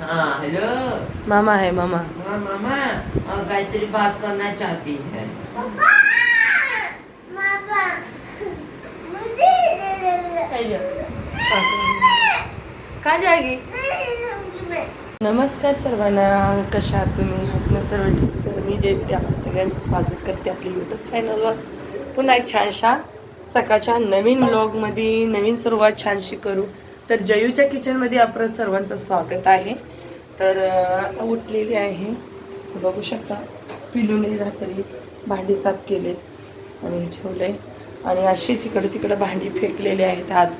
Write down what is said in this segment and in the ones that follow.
हाँ हेलो मामा है मामा. हाँ मामा? और गायत्री बात करना चाहती है का जागी? नमस्कार सर्वांना. कशा आहात तुम्ही? आपलं सर्व ठीक. तर मी जयश्री आपण सगळ्यांचं स्वागत करते आपल्या यूट्यूब चॅनलवर पुन्हा एक छानशा सकाळच्या नवीन ब्लॉगमध्ये नवीन सुरुवात छानशी करू. तर जयूच्या किचनमध्ये आपलं सर्वांचं स्वागत आहे. तर आता उठलेली आहे. बघू शकता पिलूने रात्री भांडी साफ केले आणि ठेवले आणि अशीच इकडे तिकडं भांडी फेकलेली आहेत आज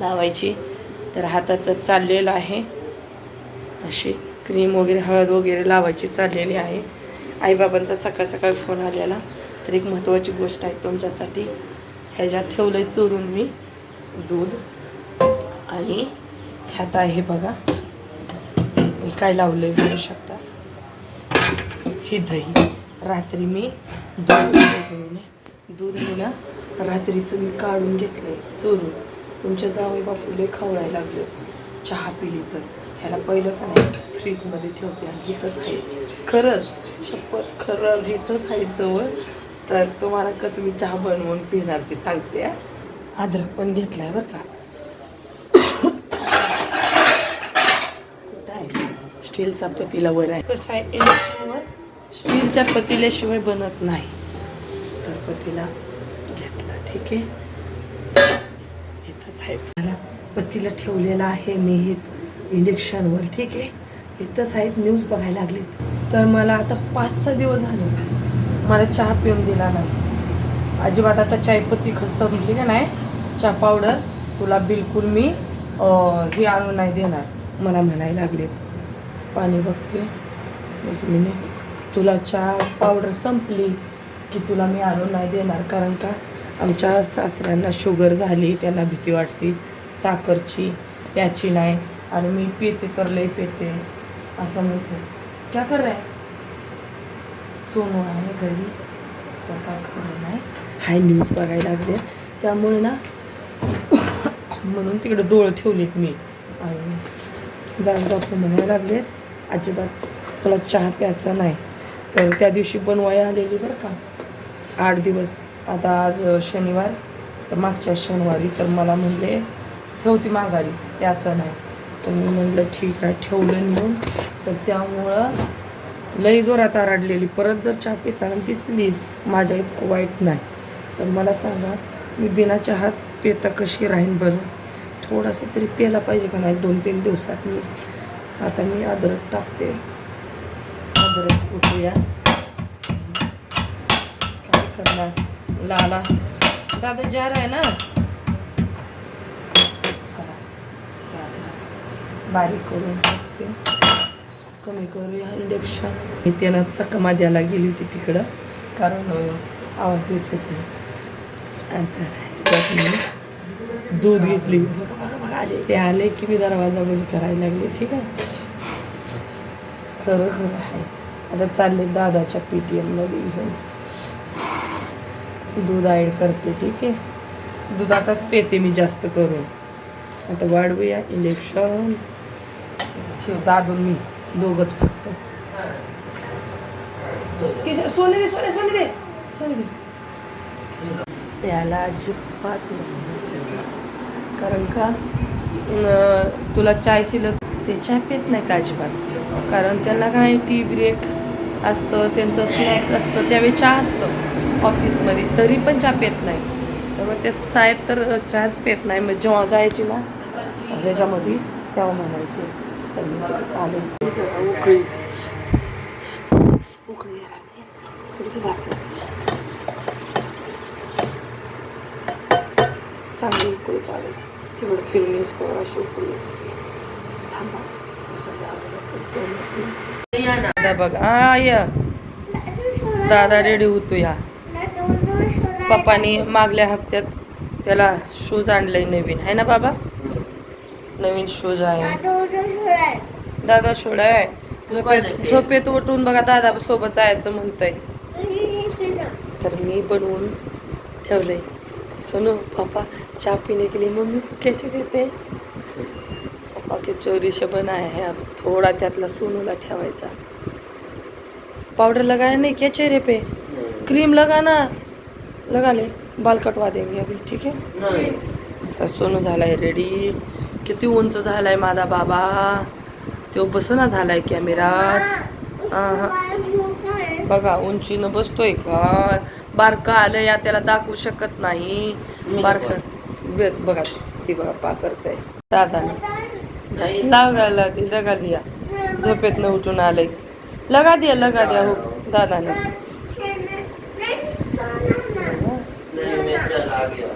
लावायची. तर हाताचं चाललेलं आहे. अशी क्रीम वगैरे हळद वगैरे लावायची चाललेली आहे. आईबाबांचा सकाळ सकाळ फोन आलेला. तर एक महत्त्वाची गोष्ट आहे तुमच्यासाठी. ह्याच्यात ठेवलं आहे चोरून मी दूध. आणि ह्यात आहे बघा. हे काय लावलं आहे बघू शकता. ही दही. रात्री मी दूध दूध मी ना रात्रीचं मी काढून घेतलंय चोरून. तुमच्या जावई बापूले खवळायला लागले. चहा पिली तर. ह्याला पहिलं का नाही फ्रीजमध्ये ठेवते आणि इथंच आहे. खरंच शपथ खरंच इथंच आहे जवळ. तर तुम्हाला कसं मी चहा बनवून पिणार ते सांगते अद्रक पण घेतला आहे बरं का कुठं आहे स्टीलचा पतीला वर आहे. कसं आहे इंडक्शनवर स्टीलच्या पतील्याशिवाय बनत नाही. तर पतीला घेतला ठीक आहे. इथंच आहे. मला पतीला ठेवलेला आहे मी हे इंडक्शनवर ठीक आहे. इथंच आहेत न्यूज बघायला लागलीत. तर मला आता पाच सहा दिवस झाले. मला चहा पिऊन दिला नाही. अजिबात आता चायपत्ती खसमली का नाही? चहा पावडर तुला बिलकुल मी हे आणून नाही देणार. मला म्हणायला लागलेत. पाणी बघते. एक मिनिट तुला चहा पावडर संपली की तुला मी आणून नाही देणार. कारण का? आमच्या सासऱ्यांना शुगर झाली त्यांना भीती वाटते. साखरची याची नाही. आणि मी पिते तर लई पिते. असं म्हणते. क्या कर रहा है? सोनू आहे घरी. तर काय खरं नाही. हाय न्यूज बघायला लागले. त्यामुळे ना म्हणून तिकडे डोळं ठेवलेत मी. आणि जाऊन बापू म्हणायला लागलेत. अजिबात तुला चहा प्यायचा नाही. तर त्या दिवशी बनवायला आलेली बरं का. आठ दिवस. आता आज शनिवार. तर मागच्या शनिवारी तर मला म्हणले ठेवती माघारी याचं नाही. तर मी म्हटलं ठीक आहे ठेवलं म्हणून तर त्यामुळं लई जोरात आरडलेली. परत जर चहा पिताना दिसली माझ्या इतकं वाईट नाही. तर मला सांगा मी बिना चहात पिता कशी राहीन बरं? थोडंसं तरी प्यायला पाहिजे का नाही दोन तीन दिवसात मी? आता मी अद्रक टाकते. अद्रक उठूया काय करणार? लाला. दादा जार आहे ना? बारीक करून टाकते. कमी करूया इंडक्शन मी त्यांना चकमा द्यायला गेली होती तिकडं कारण आवाज देत होते. दूध घेतली. बघा बघा बघा आले. ते आले की मी दरवाजा बंद करायला लागले ठीक आहे? खरं खरं आहे. आता चालले दादाच्या पी टी एममध्ये घेऊन. दूध ॲड करते ठीक आहे. दुधाचाच पेते मी जास्त करून. आता वाढवूया इलेक्शन ठेव दादून मी. दोघंच फक्त. की सोने दे सोने सोने दे. सोने दे. अजिबात कारण का? तुला चायची लग ते चाय पित नाहीत अजिबात. कारण त्यांना काय टी ब्रेक असतं त्यांचं स्नॅक्स असतं त्यावेळी चहा असतं ऑफिसमध्ये तरी पण चहा पेत नाही. तर मग ते साहेब तर चहाच पेत नाही. मग जेव्हा जायची ना ह्याच्यामध्ये तेव्हा म्हणायचे तर आले. उकळी. उकळी. चांगली उकळी काढून तेवढं फिरून असतो अशी उकळी होती. थांबा तुमच्या जागेला पैसे नसले. या ना दादा बघ. आ या. दादा रेडी होतो या पप्पानी मागल्या हप्त्यात त्याला शूज आणलंय नवीन. आहे ना बाबा? नवीन शूज आहे. दादा शोड आहे झोपेत उठून बघा दादा सोबत जायचं म्हणतंय. तर मी बनवून ठेवलंय. सोनू पापा चहा पिणे के लिए मम्मी को कैसे बाकी चोरीशे बनाया है अब थोड़ा त्यातला सोनूला ठेवायचा. पाउडर लगाया नहीं क्या चेहरे पे? क्रीम लगाना लगा ले. बाल कटवा देंगे अभी ठीक है? नाही. तर सोनू झालाय रेडी किती उंच झालाय माझा बाबा? तो बसना झालाय कॅमेरात आहा. बघा उंचीनं बसतोय का? बारका आलं या त्याला दाखवू शकत नाही. मी बारक. बघा ती बघा पा करते दादा लगा लगा लगा दिया. झोपेत न उठून आलंय लगा दिया लगा दिया. हो दादाने. नाही मी चला गया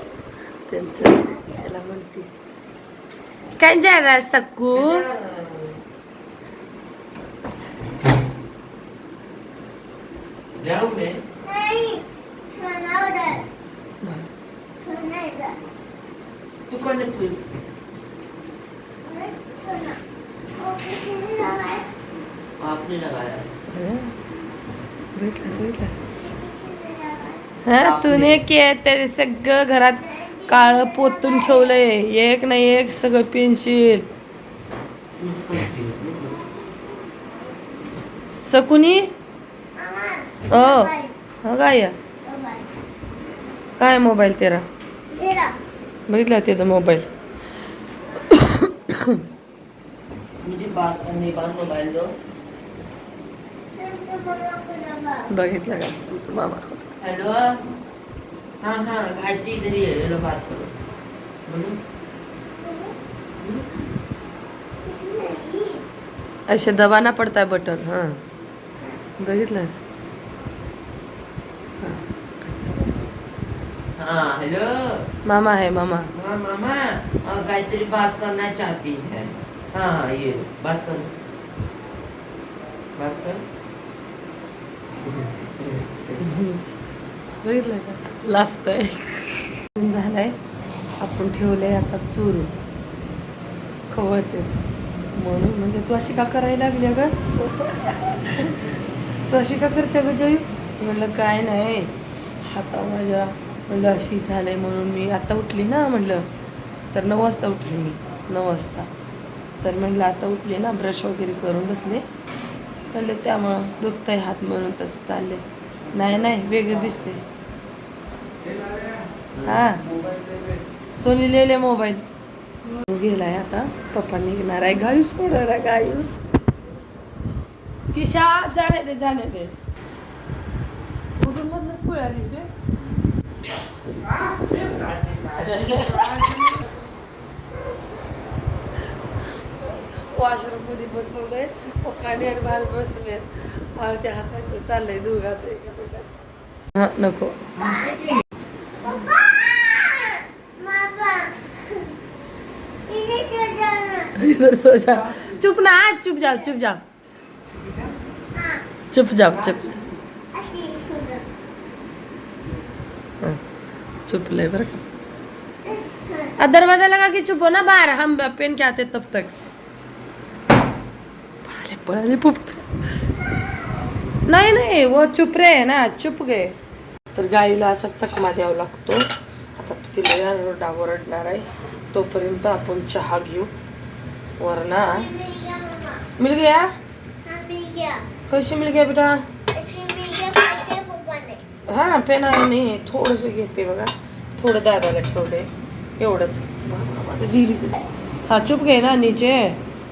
त्यांचं त्याला म्हणते काय जायला सक्कू तू कोणी आपने लगाया। हा तूने के ते सगळं घरात काळं पोतून ठेवलंय. एक नाही एक सगळं पेन्सिल. सकुनी? ओ हा काय काय मोबाईल तेरा? बघितला त्याचा मोबाईल. मुझे बात करने बार मोबाइल दो बघितला का? मामाकडे हेलो? हाँ हाँ ही है हेलो बात करो बोलो? असे दबाना पडताय बटन हां. बघितलं? हाँ हेलो? मामा है मामा. हाँ मामा गायत्री बात करना चाहती है हाँ हाँ ये. बात करो. बात कर. बघितलं का? लास्ट आहे. झालाय. आपण ठेवलंय आता चोरून. खवळते. म्हणून म्हणजे तू अशी का करायला लागली ग तू अशी का करते ग जयू? म्हणलं काय नाही. हाता माझ्या म्हणलं अशी झालंय म्हणून मी आता उठली ना म्हणलं. तर नऊ वाजता उठली मी. नऊ वाजता. तर म्हणलं आता उठली ना ब्रश वगैरे करून बसले. म्हणलं त्यामुळं दुखतंय हात म्हणून तसं चालले नाही नाही वेगळं दिसते हा. सोनी लिहिले मोबाईल. गेलाय आता पप्पा निघणार आहे गायू सोडणार आहे गायू किशा जाणे दे जाणे दे कुठून मधनच पळाली ते वॉशरूममध्ये बसवलंय. पप्पाने आणि बाहेर बसले आणि ते हसायचं चाललंय दोघाचं एकामेकाचं. हा नको. जा चुप ना चुप जाओ चुप जाओ चुप जाओ चुप. हाँ, चुप ले बरं का. दरवाजा लगा के चुप हो ना बाहर? हम पेन के आते तब तक. पळाले पळाले पुप. नाही नाही व चुप रे ना चुप गे. तर गाईला असा चकमा द्यावा लागतो. आता तिला रडा ओरडणार आहे. तोपर्यंत आपण चहा घेऊ. वरना. मिल गया कशी मिल गया बेटा? हा पेन आहे नाही थोडंसं घेते बघा. थोडं दादाला ठेवले. एवढंच. हा चुप घे ना नीचे.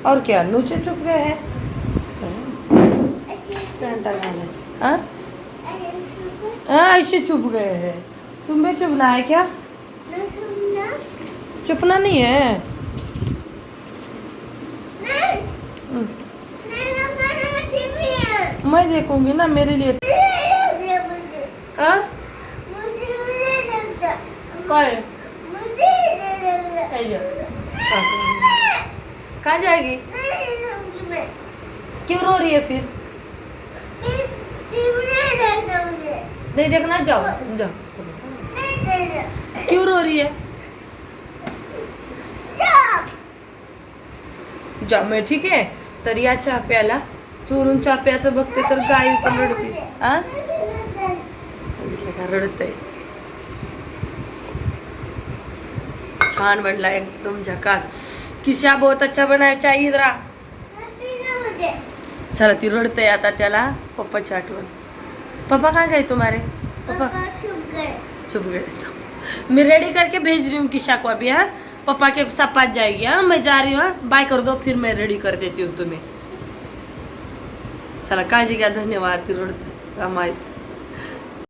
और क्या नीचे चुप गए हैं ऐसे चुप गए हैं। तुम भी चुपना है क्या? चुपना नहीं है। मैं देखूंगी ना मेरे लिए। हाँ? कहाँ जाएगी? क्यों रो रही है फिर? नहीं देखना जाओ जाओ. क्यों रो रही है? जा मैं ठीक आहे तर या चाप्याला. चोरून चाप्याचं बघते तर गाय पण रडते. आ? रडत. आहे छान बनला एकदम झकास. किशा बहुत अच्छा बनायच्या इद्रा. चला ती रडतय आता त्याला पप्पाची आठवण पप्पा कहाँ गए तुम्हारे? पापा छुप गए। मैं रेडी करके भेज रही हूँ किशा को अभी हाँ? पापा के साथ पास जाएगी हाँ? मैं जा रही हूँ हाँ? बाय कर दो फिर मैं रेडी कर देती हूँ तुम्हें। चला जी क्या धन्यवाद तिरुड़ माहिती